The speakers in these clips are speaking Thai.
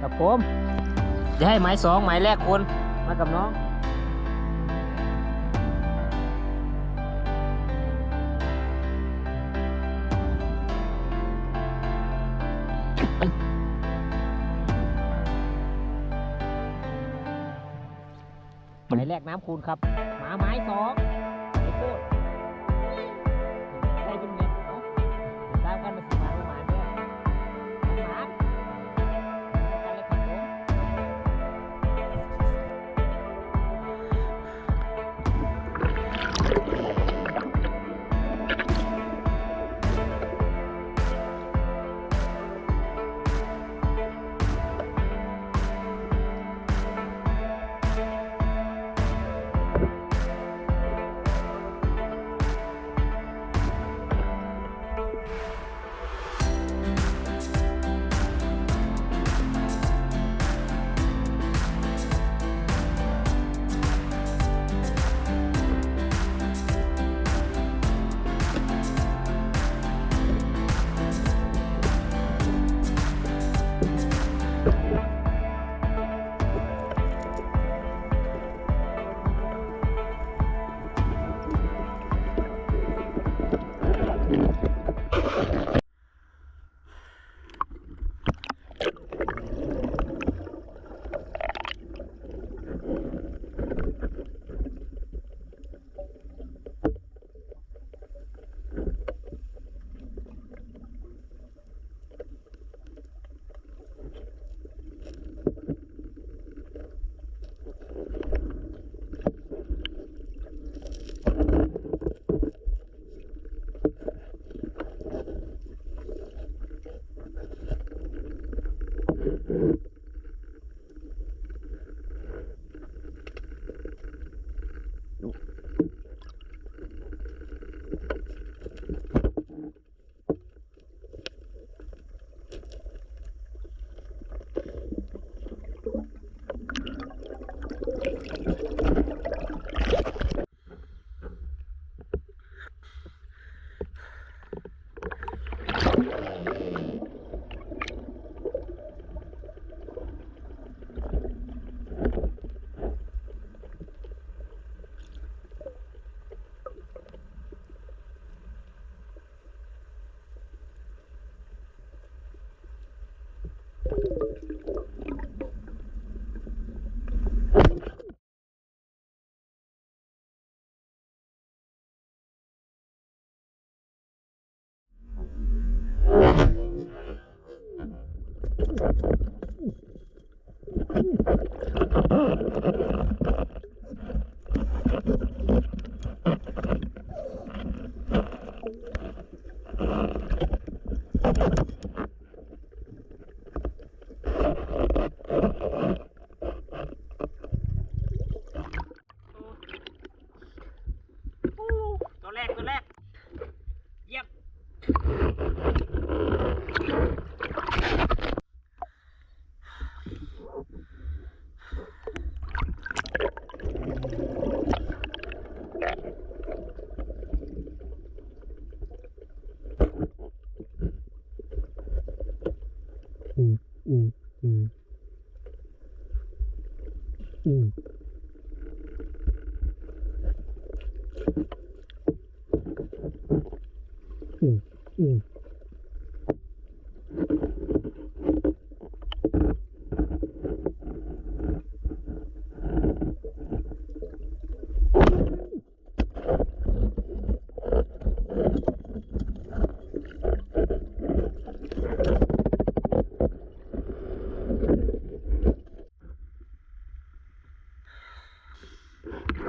ครับผมจะให้หมายสองหมายแรกคนมากับน้องหมายแรกน้ำคูณครับหมาไม้สอง แรกตัวแรก เยี่ยม อืมอืมอื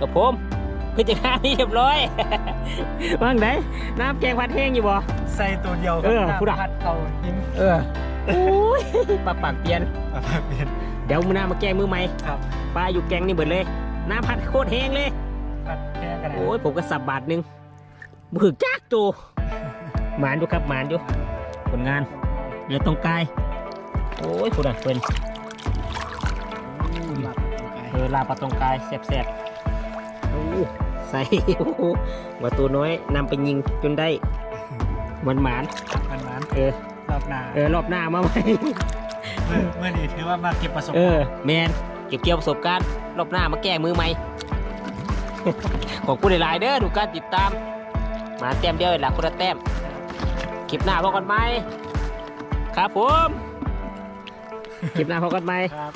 กับผมคือจะงานนี้เรียบร้อยว่างไหนน้ำแกงผัดแห้งอยู่บ่ใส่ตัวเดียวเออน้ำพูดอะพัดเขาหินเออโอ้ยปลาปากเปลี่ยนอะเปลี่ยนเดี๋ยวมือหน้ามาแกงมือใหม่ครับปลาอยู่แกงนี่เบิดเลย น้ำผัดโคตรแห้งเลยพัดแค่กันโอ้ยผมก็สับบาทหนึงบึกจักตูหมานอยู่ครับหมานอยู่ผลงานเรือตรงกายโอ้ยคุณอะเป็นเออลาปลาตรงกายแซ่บๆโอ้ ใส่โอ้โหว่าตัวน้อยนำไปยิงจนได้หมันหมานมันมันๆเออรอบหน้าเออรอบหน้ามาใหม่เมื่อเมื่อนี้ถือว่ามาเก็บประสบเอการอณ์แมนเก็บเกี่ยวประสบการณ์รอบหน้ามาแก้มือใหม่ขอบคุณหลายๆเด้อทุกการติดตาม มาแต้มเดียวหลักคนละแต้มคลิปหน้าพบกันไหมครับผมคลิปหน้าพบกันไหมครับ